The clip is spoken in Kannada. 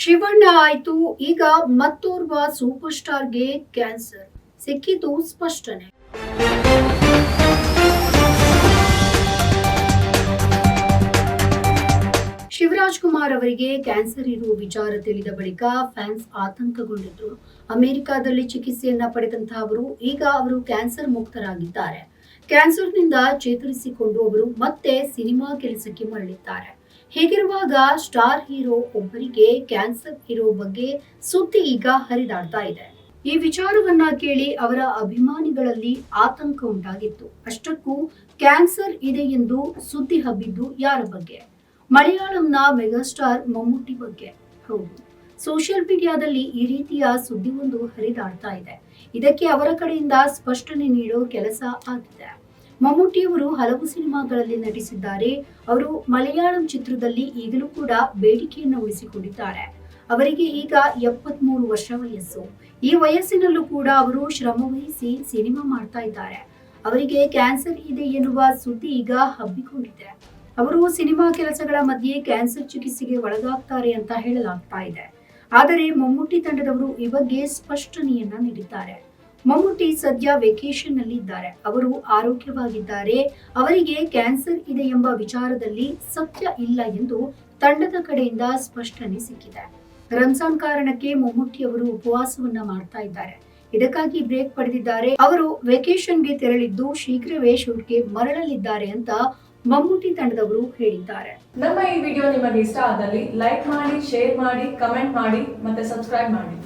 ಶಿವಣ್ಣ ಆಯ್ತು. ಈಗ ಮತ್ತೋರ್ವ ಸೂಪರ್ ಸ್ಟಾರ್ಗೆ ಕ್ಯಾನ್ಸರ್. ಸಿಕ್ಕಿತು ಸ್ಪಷ್ಟನೆ. ಶಿವರಾಜ್ ಕುಮಾರ್ ಅವರಿಗೆ ಕ್ಯಾನ್ಸರ್ ಇರುವ ವಿಚಾರ ತಿಳಿದ ಬಳಿಕ ಫ್ಯಾನ್ಸ್ ಆತಂಕಗೊಂಡಿದ್ರು. ಅಮೆರಿಕಾದಲ್ಲಿ ಚಿಕಿತ್ಸೆಯನ್ನ ಪಡೆದಂತಹ ಅವರು ಈಗ ಅವರು ಕ್ಯಾನ್ಸರ್ ಮುಕ್ತರಾಗಿದ್ದಾರೆ. ಕ್ಯಾನ್ಸರ್ನಿಂದ ಚೇತರಿಸಿಕೊಂಡು ಅವರು ಮತ್ತೆ ಸಿನಿಮಾ ಕೆಲಸಕ್ಕೆ ಮರಳಿದ್ದಾರೆ. ಹೀಗಿರುವಾಗ ಸ್ಟಾರ್ ಹೀರೋ ಒಬ್ಬರಿಗೆ ಕ್ಯಾನ್ಸರ್ ಇರೋ ಬಗ್ಗೆ ಸುದ್ದಿ ಈಗ ಹರಿದಾಡ್ತಾ ಇದೆ. ಈ ವಿಚಾರವನ್ನ ಕೇಳಿ ಅವರ ಅಭಿಮಾನಿಗಳಲ್ಲಿ ಆತಂಕ ಉಂಟಾಗಿತ್ತು. ಅಷ್ಟಕ್ಕೂ ಕ್ಯಾನ್ಸರ್ ಇದೆ ಎಂದು ಸುದ್ದಿ ಹಬ್ಬಿದ್ದು ಯಾರ ಬಗ್ಗೆ? ಮಲಯಾಳಂನ ಮೆಗಾಸ್ಟಾರ್ ಮಮ್ಮೂಟಿ ಬಗ್ಗೆ. ಹೌದು. ಸೋಷಿಯಲ್ ಮೀಡಿಯಾದಲ್ಲಿ ಈ ರೀತಿಯ ಸುದ್ದಿ ಒಂದು ಹರಿದಾಡ್ತಾ ಇದೆ. ಇದಕ್ಕೆ ಅವರ ಕಡೆಯಿಂದ ಸ್ಪಷ್ಟನೆ ನೀಡೋ ಕೆಲಸ ಆಗಿದೆ. ಮಮ್ಮೂಟಿಯವರು ಹಲವು ಸಿನಿಮಾಗಳಲ್ಲಿ ನಟಿಸಿದ್ದಾರೆ. ಅವರು ಮಲಯಾಳಂ ಚಿತ್ರದಲ್ಲಿ ಈಗಲೂ ಕೂಡ ಬೇಡಿಕೆಯನ್ನು ಉಳಿಸಿಕೊಂಡಿದ್ದಾರೆ. ಅವರಿಗೆ ಈಗ ಎಪ್ಪತ್ಮೂರು ವರ್ಷ ವಯಸ್ಸು. ಈ ವಯಸ್ಸಿನಲ್ಲೂ ಕೂಡ ಅವರು ಶ್ರಮವಹಿಸಿ ಸಿನಿಮಾ ಮಾಡ್ತಾ ಇದ್ದಾರೆ. ಅವರಿಗೆ ಕ್ಯಾನ್ಸರ್ ಇದೆ ಎನ್ನುವ ಸುದ್ದಿ ಈಗ ಹಬ್ಬಿಕೊಂಡಿದೆ. ಅವರು ಸಿನಿಮಾ ಕೆಲಸಗಳ ಮಧ್ಯೆ ಕ್ಯಾನ್ಸರ್ ಚಿಕಿತ್ಸೆಗೆ ಒಳಗಾಗ್ತಾರೆ ಅಂತ ಹೇಳಲಾಗ್ತಾ ಇದೆ. ಆದರೆ ಮಮ್ಮೂಟಿ ತಂಡದವರು ಈ ಬಗ್ಗೆ ಸ್ಪಷ್ಟನೆಯನ್ನ ನೀಡಿದ್ದಾರೆ. ಮಮ್ಮೂಟಿ ಸದ್ಯ ವೆಕೇಶನ್ನಲ್ಲಿ ಇದ್ದಾರೆ ಅವರು ಆರೋಗ್ಯವಾಗಿದ್ದಾರೆ. ಅವರಿಗೆ ಕ್ಯಾನ್ಸರ್ ಇದೆ ಎಂಬ ವಿಚಾರದಲ್ಲಿ ಸತ್ಯ ಇಲ್ಲ ಎಂದು ತಂಡದ ಕಡೆಯಿಂದ ಸ್ಪಷ್ಟನೆ ಸಿಕ್ಕಿದೆ. ರಂಜಾನ್ ಕಾರಣಕ್ಕೆ ಮಮ್ಮೂಟಿ ಅವರು ಉಪವಾಸವನ್ನ ಮಾಡ್ತಾ ಇದ್ದಾರೆ. ಇದಕ್ಕಾಗಿ ಬ್ರೇಕ್ ಪಡೆದಿದ್ದಾರೆ. ಅವರು ವೆಕೇಶನ್ಗೆ ತೆರಳಿದ್ದು ಶೀಘ್ರವೇ ಶೂಟ್ಗೆ ಮರಳಲಿದ್ದಾರೆ ಅಂತ ಮಮ್ಮೂಟಿ ತಂಡದವರು ಹೇಳಿದ್ದಾರೆ. ನಮ್ಮ ಈ ವಿಡಿಯೋ ನಿಮಗೆ ಇಷ್ಟ ಆದಲ್ಲಿ ಲೈಕ್ ಮಾಡಿ, ಶೇರ್ ಮಾಡಿ, ಕಮೆಂಟ್ ಮಾಡಿ ಮತ್ತೆ ಸಬ್ಸ್ಕ್ರೈಬ್ ಮಾಡಿ.